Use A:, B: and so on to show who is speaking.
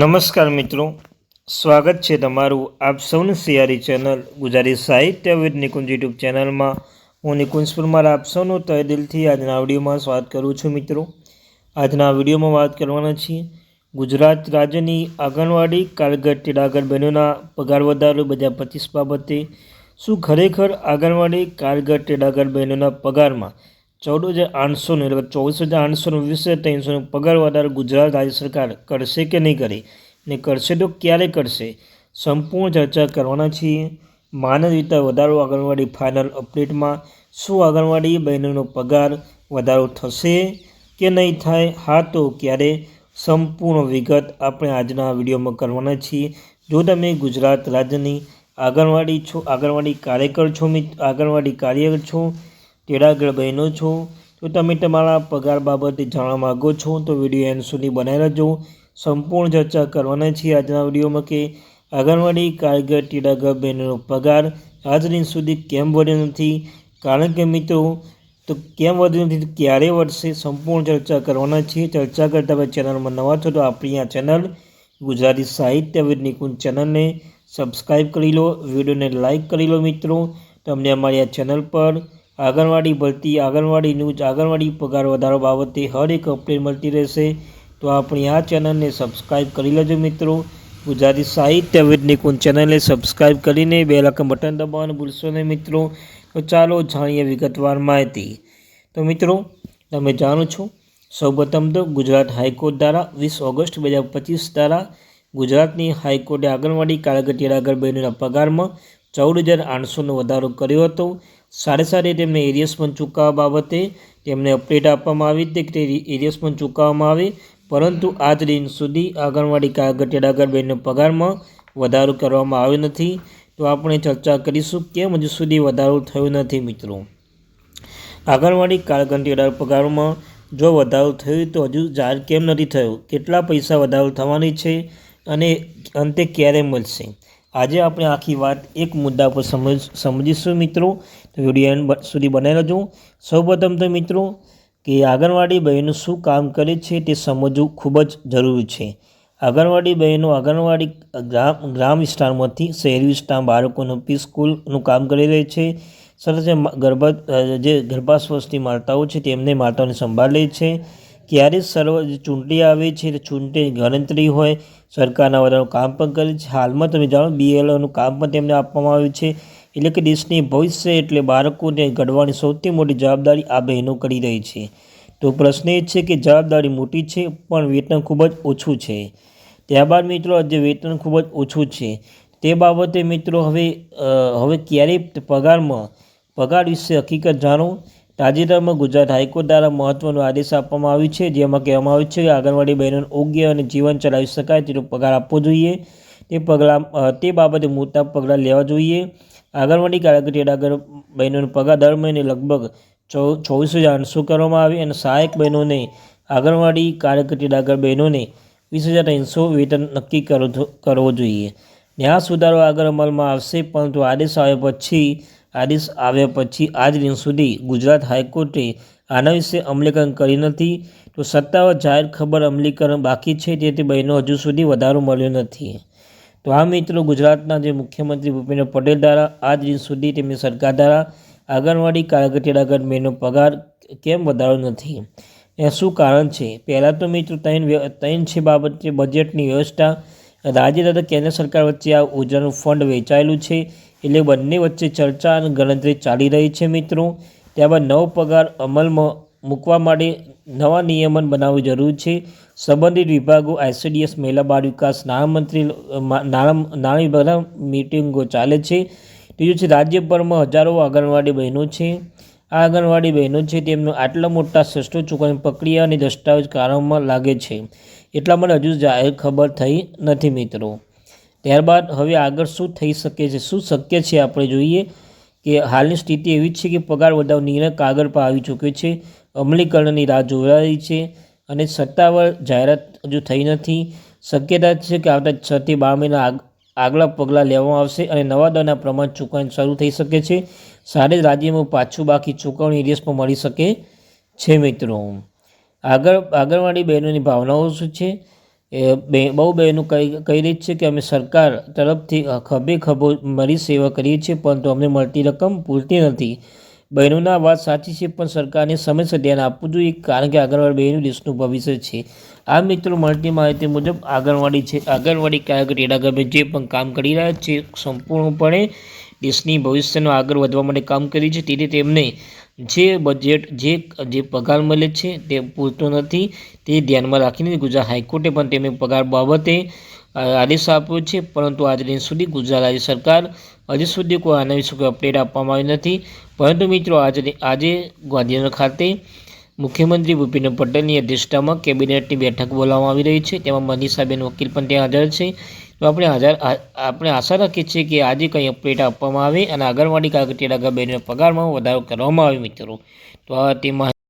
A: નમસ્કાર મિત્રો. સ્વાગત છે તમારું આપ સૌની સિયારી ચેનલ ગુજરાતી સાહિત્ય વિદ નિકુંજ યુટ્યુબ ચેનલમાં. હું નિકુંજ પરમાર આપ સૌનું તહે દિલથી આજના વિડીયોમાં સ્વાગત કરું છું મિત્રો. આજના વિડીયોમાં વાત કરવાના છીએ ગુજરાત રાજ્યની આંગણવાડી, કારગર તેડાગર બહેનોના પગાર વધારો બે પચીસ બાબતે. શું ખરેખર આંગણવાડી, કારગર, ટેડાગર બહેનોના પગારમાં ચૌદ હજાર આઠસોનો એટલે ચોવીસ હજાર આઠસોનો વીસ હજાર ત્રણસોનો પગાર વધારો ગુજરાત રાજ્ય સરકાર કરશે કે નહીં કરે? ને કરશે તો ક્યારે કરશે? સંપૂર્ણ ચર્ચા કરવાના છીએ. માનવ રીતે વધારો આંગણવાડી ફાઇનલ અપડેટમાં શું આંગણવાડી બહેનોનો પગાર વધારો થશે કે નહીં થાય? હા તો ક્યારે? સંપૂર્ણ વિગત આપણે આજના વિડીયોમાં કરવાના છીએ. જો તમે ગુજરાત રાજ્યની આંગણવાડી છો, આંગણવાડી કાર્યકર છો મિત, આંગણવાડી કાર્યકર છો તેડાગર બહેનો છો. તો તમે તમારા પગાર બાબતે જાણવા માગો છો, તો વીડિયો એન્ડ સુધી બનાવી રહેજો સંપૂર્ણ ચર્ચા કરવાના છીએ આજના વિડીયોમાં કે આંગણવાડી કારીગર તેડાગર બહેનોનો પગાર આજ દિન સુધી કેમ વધ્યો નથી? કારણ કે મિત્રો, તો કેમ વધ્યું નથી ક્યારે વધશે સંપૂર્ણ ચર્ચા કરવાના છીએ. ચર્ચા કરતા હવે ચેનલમાં નવા છો તો આપણી આ ચેનલ ગુજરાતી સાહિત્ય વિદ ચેનલને સબસ્ક્રાઈબ કરી લો. વિડીયોને લાઇક કરી લો મિત્રો. તમને અમારી આ ચેનલ પર આંગણવાડી ભરતી આંગણવાડી ન્યૂઝ, આંગણવાડી પગાર વધારો બાબતે હર એક અપડેટ મળતી રહેશે. તો આપણી આ ચેનલને સબસ્ક્રાઈબ કરી લેજો મિત્રો. ગુજરાતી સાહિત્ય વિદ ચેનલને સબસ્ક્રાઈબ કરીને બે લાખ બટન દબાવવાનું ભૂલશો નહીં મિત્રો. તો ચાલો જાણીએ વિગતવાર માહિતી. તો મિત્રો, તમે જાણો છો, સૌપ્રથમ તો ગુજરાત હાઈકોર્ટ દ્વારા વીસ ઓગસ્ટ બે હજાર પચીસ દ્વારા ગુજરાતની હાઈકોર્ટે આંગણવાડી કારગર આગળ બહેનોના પગારમાં ચૌદ હજાર આઠસોનો વધારો કર્યો હતો. સાથે સાથે તેમને એરિયસ પણ ચૂકવવા બાબતે તેમને અપડેટ આપવામાં આવી. હતી કે એરિયસ પણ ચૂકવવામાં આવે. પરંતુ આજ દિન સુધી આંગણવાડી તેડાગર બહેનનો પગારમાં વધારો કરવામાં આવ્યો નથી. તો આપણે ચર્ચા કરીશું કેમ હજુ સુધી વધારો થયો નથી મિત્રો. આંગણવાડી તેડાગર પગારમાં જો વધારો થયો તો હજુ જાહેર કેમ નથી થયો? કેટલા પૈસા વધારો થવાની છે? અને અંતે ક્યારે મળશે? આજે આપણે આખી વાત એક મુદ્દા પર સમજ, સમજીશું મિત્રો. તો વીડિયો એન્ડ સુધી બનાવી રહેજો. સૌપ્રથમ તો મિત્રો, કે આંગણવાડી બહેનો શું કામ કરે છે તે સમજવું ખૂબ જ જરૂરી છે. આંગણવાડી બહેનો આંગણવાડી ગ્રામ ગ્રામ વિસ્તારમાંથી શહેરી વિસ્તારમાં બાળકોનું પી સ્કૂલનું કામ કરી રહી છે. સરસ ગર્ભ જે ગર્ભાસ્વસ્થી માતાઓ છે તેમને માતાઓની સંભાળ લે છે. ક્યારે સર્વ ચૂંટણી આવે છે ચૂંટણી ગણતરી હોય, સરકારના વધારાનું કામ પણ કરે છે. હાલમાં તમે જાણો બીએલઓનું કામ પણ તેમને આપવામાં આવ્યું છે. એટલે કે દેશની ભવિષ્ય એટલે બાળકોને ઘડવાની સૌથી મોટી જવાબદારી આ બહેનો કરી રહી છે. તો પ્રશ્ન એ છે કે જવાબદારી મોટી છે, પણ વેતન ખૂબ જ ઓછું છે. ત્યારબાદ મિત્રો જે વેતન ખૂબ જ ઓછું છે. તે બાબતે મિત્રો, હવે હવે ક્યારેય પગારમાં, પગાર વિશે હકીકત જાણો. તાજેતરમાં ગુજરાત હાઈકોર્ટ દ્વારા મહત્વનો આદેશ આપવામાં આવ્યો છે. જેમાં કહેવામાં આવ્યું છે કે આંગણવાડી બહેનોને યોગ્ય અને જીવન ચલાવી શકાય તેટલો પગાર આપવો જોઈએ. તે પગલાં તે બાબતે મોટા પગલાં લેવા જોઈએ. આંગણવાડી કાર્યકર આગળ બહેનોનો પગાર દર મહિને લગભગ ચોવીસ હજાર આઠસો કરવામાં આવે અને સહાયક બહેનોને આંગણવાડી કાર્યકર આગળ બહેનોને વીસ હજાર ત્રણસો વેતન નક્કી કરવો જોઈએ. ને સુધારો આગળ અમલમાં આવશે, પરંતુ આદેશ આવ્યા પછી આદેશ આવ્યા પછી આજ દિન સુધી ગુજરાત હાઈકોર્ટે આના વિશે અમલીકરણ કરી નથી. તો સત્તાવાર જાહેર ખબર અમલીકરણ બાકી છે તેથી બહેનો હજુ સુધી વધારો મળ્યો નથી. તો આ મિત્રો, ગુજરાતના જે મુખ્યમંત્રી ભૂપેન્દ્ર પટેલ દ્વારા આજ દિન સુધી તેમની સરકાર દ્વારા આંગણવાડી કારગર તેડાગર બહેનો પગાર કેમ વધારો નથી? એ શું કારણ છે? પહેલાં તો મિત્રો ત્રણ ત્રણ છે બાબત બજેટની વ્યવસ્થા. રાજ્ય તથા કેન્દ્ર સરકાર વચ્ચે આ ઉર્જાનું ફંડ વેચાયેલું છે. એટલે બંને વચ્ચે ચર્ચા અને ગણતરી ચાલી રહી છે મિત્રો. ત્યારબાદ નવો પગાર અમલમાં મૂકવા માટે નવા નિયમન બનાવવું જરૂરી છે. સંબંધિત વિભાગો, આઈસીડીએસ, મહિલા બાળ વિકાસ નાણામંત્રી નાણાં વિભાગના મિટિંગો ચાલે છે. ત્રીજું છે, રાજ્યભરમાં હજારો આંગણવાડી બહેનો છે. આ આંગણવાડી બહેનો છે, તેમનો આટલા મોટા શ્રેષ્ઠ ચૂકવણી પ્રક્રિયા અને દસ્તાવેજ કારણમાં લાગે છે. એટલા માટે હજુ જાહેર ખબર થઈ નથી મિત્રો. ત્યારબાદ હવે આગળ શું થઈ શકે છે, શું શક્ય છે આપણે જોઈએ કે હાલની સ્થિતિ એવી છે કે પગાર વધારો નિર્ણય કાગળ પર આવી ચૂક્યો છે, અમલીકરણની રાહ જોવાઈ છે અને સત્તાવાર જાહેરાત હજુ થઈ નથી. શક્યતા છે કે આવતા છથી બાર મહિના આગલા પગલાં લેવામાં આવશે અને નવા દરના પ્રમાણ ચૂકવણી શરૂ થઈ શકે છે. સાથે જ રાજ્યમાં પાછું બાકી ચૂકવણી એરિયસ પણ મળી શકે છે મિત્રો. આગળ, આંગણવાડી બહેનોની ભાવનાઓ શું છે? એ બે, બહુ બહેનો કહી કહી રહી છે કે અમે સરકાર તરફથી ખભે ખભો મરી સેવા કરીએ છીએ, પરંતુ અમને મળતી રકમ પૂરતી નથી. બહેનોના વાત સાચી છે, પણ સરકારને સમયસર ધ્યાન આપવું જોઈએ, કારણ કે આંગણવાડી બહેનું દેશનું ભવિષ્ય છે. આ મિત્રો મળતી માહિતી મુજબ આંગણવાડી છે, આંગણવાડી કાર્યકર ટેડાગમે જે પણ કામ કરી રહ્યા છે, સંપૂર્ણપણે દેશની ભવિષ્યનો આગળ વધવા માટે કામ કર્યું છે, તેથી તેમને જે બજેટ જે જે પગાર મળે છે તે પૂરતો નથી, તે ધ્યાનમાં રાખીને ગુજરાત હાઈકોર્ટે પણ તેમને પગાર બાબતે આદેશ આપ્યો છે. પરંતુ આજ દિન સુધી ગુજરાત રાજ્ય સરકાર હજી સુધી કોઈ આના વિશે કોઈ અપડેટ આપવામાં આવી નથી. પરંતુ મિત્રો આજે આજે ગાંધીનગર ખાતે મુખ્યમંત્રી ભૂપેન્દ્ર પટેલની અધ્યક્ષતામાં કેબિનેટની બેઠક બોલાવવામાં આવી રહી છે. તેમાં મનીષાબેન વકીલ પણ ત્યાં હાજર છે. તો આપણે હાજર આપણે આશા રાખીએ છીએ કે આજે કંઈ અપડેટ આપવામાં આવે અને આંગણવાડી કાર્યકર તેડાગર બહેનોના પગારમાં વધારો કરવામાં આવે મિત્રો. તો આ તે માહિતી.